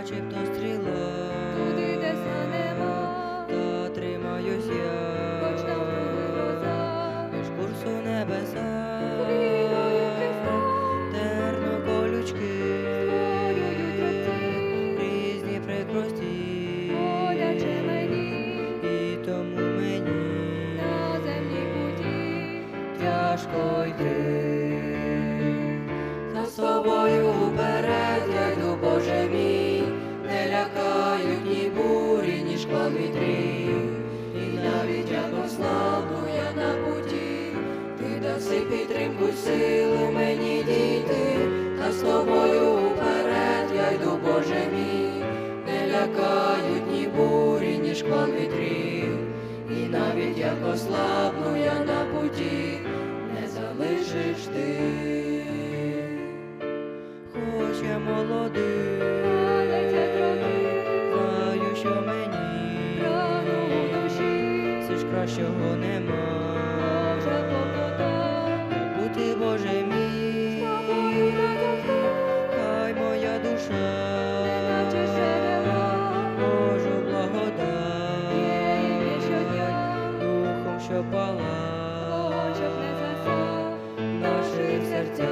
начебто стріла, туди, де сна нема, та тримаюсь хоч я, навкруги гроза, між курсу небеса, вірою Христа, терну колючки, створюють рубці, різні прикрості, боляче мені, і тому мені на земній путі, тяжко йти. За собою й мені дійти, та з тобою уперед я йду, Боже мій, не лякають ні бурі, ні шквал вітрів. І навіть як ослабну я на путі, не залишиш ти. Хоч я молодий, знаю, що мені душі, все ж кращого нема. Наших серцях.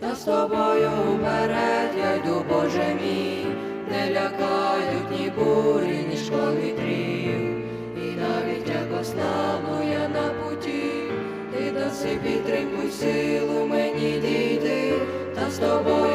Та з тобою вперед я Боже мій, не лякають ні бурі, ні шквал вітрів. І навіть як ослабну я на путі, ти даси підтримку силу мені дійти, та з тобою